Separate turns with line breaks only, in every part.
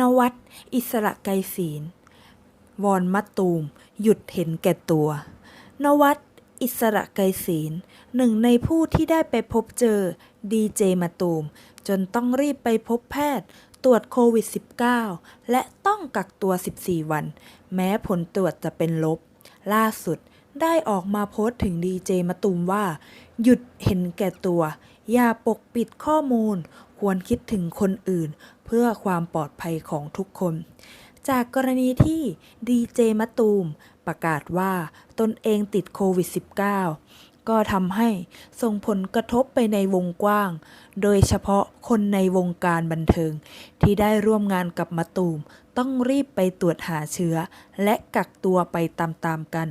นวัดอิสระไกรศีล วอนมะตูม หยุดเห็นแก่ตัว นวัดอิสระไกรศีลหนึ่งในผู้ที่ได้ไปพบเจอดีเจมะตูม จนต้องรีบไปพบแพทย์ ตรวจโควิด -19 และต้องกักตัว 14 วัน แม้ผลตรวจจะเป็นลบ ล่าสุดได้ออกมาโพสต์ถึงดีเจมะตูมว่า หยุดเห็นแก่ตัว อย่าปกปิดข้อมูล ควรคิดถึงคนอื่น เพื่อความปลอดภัยของทุกคน จากกรณีที่ดีเจมะตูม ประกาศว่าตนเองติดโควิด -19 ก็ทำให้ส่งผลกระทบไปในวงกว้าง โดยเฉพาะคนในวงการบันเทิง ที่ได้ร่วมงานกับมะตูม ต้องรีบไปตรวจหาเชื้อ และกักตัวไปตามๆกัน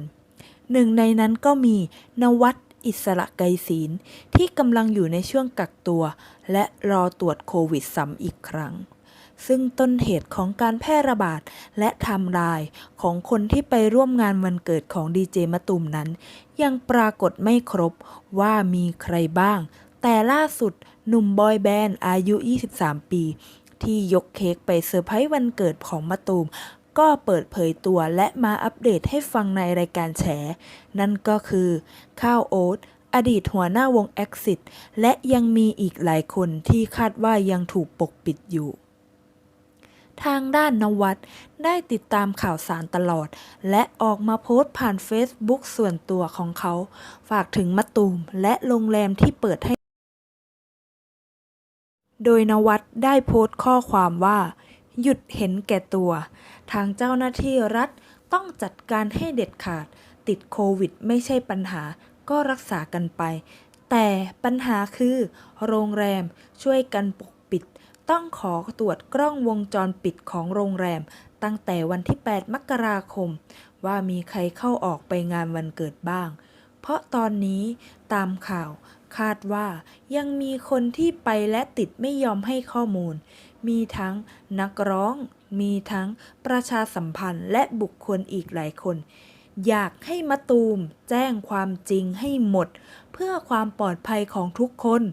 หนึ่งในนั้นก็มีนวัด อิสระไกรศีลที่กำลังอยู่ในช่วงกักตัว และรอตรวจโควิดซ้ำอีกครั้ง ซึ่งต้นเหตุของการแพร่ระบาดและไทม์ไลน์ของคนที่ไปร่วมงานวันเกิดของดีเจมะตูมนั้น ยังปรากฏไม่ครบว่ามีใครบ้าง แต่ล่าสุดหนุ่มบอยแบนด์อายุ 23 ปีที่ยกเค้กไปเซอร์ไพรส์วันเกิดของมะตูม ก็เปิดเผยตัวและมาอัปเดตให้ฟังในรายการแฉ นั่นก็คือ ข้าวโอ๊ตอดีตหัวหน้าวง Exit และยังมีอีกหลายคนที่คาดว่ายังถูกปกปิดอยู่ ทางด้านนวัดได้ติดตามข่าวสารตลอด และออกมาโพสต์ผ่าน Facebook ส่วนตัวของเขา ฝากถึงมะตูมและโรงแรมที่เปิดให้ โดยนวัดได้โพสต์ข้อความว่า หยุดเห็นแก่ตัว ทางเจ้าหน้าที่รัฐต้องจัดการให้เด็ดขาด ติดโควิดไม่ใช่ปัญหาก็รักษากันไป แต่ปัญหาคือ โรงแรมช่วยกันปกปิด ต้องขอตรวจกล้องวงจรปิดของโรงแรม ตั้งแต่วันที่ 8 มกราคม ว่ามีใครเข้าออกไปงานวันเกิดบ้าง เพราะตอนนี้ตามข่าวคาดว่ายังมีคนที่ไปและติดไม่ยอมให้ข้อมูล มีทั้งนักร้อง มีทั้งประชาสัมพันธ์และบุคคลอีกหลายคน อยากให้มะตูมแจ้งความจริงให้หมด เพื่อความปลอดภัยของทุกคน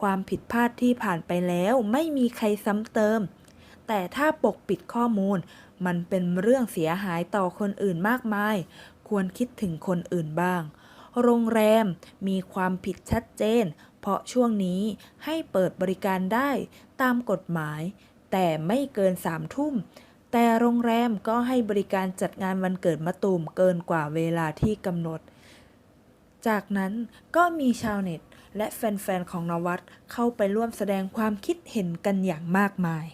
ความผิดพลาดที่ผ่านไปแล้วไม่มีใครซ้ำเติม แต่ถ้าปกปิดข้อมูล มันเป็นเรื่องเสียหายต่อคนอื่นมากมาย ควรคิดถึงคนอื่นบ้าง โรงแรมมีความผิดชัดเจน เพราะช่วงนี้ให้เปิดบริการได้ตามกฎหมาย แต่ไม่เกินสามทุ่ม แต่โรงแรมก็ให้บริการจัดงานวันเกิดมะตูมเกินกว่าเวลาที่กำหนด จากนั้นก็มีชาวเน็ต และแฟนๆของนวัดเข้าไปร่วมแสดงความคิดเห็นกันอย่างมากมาย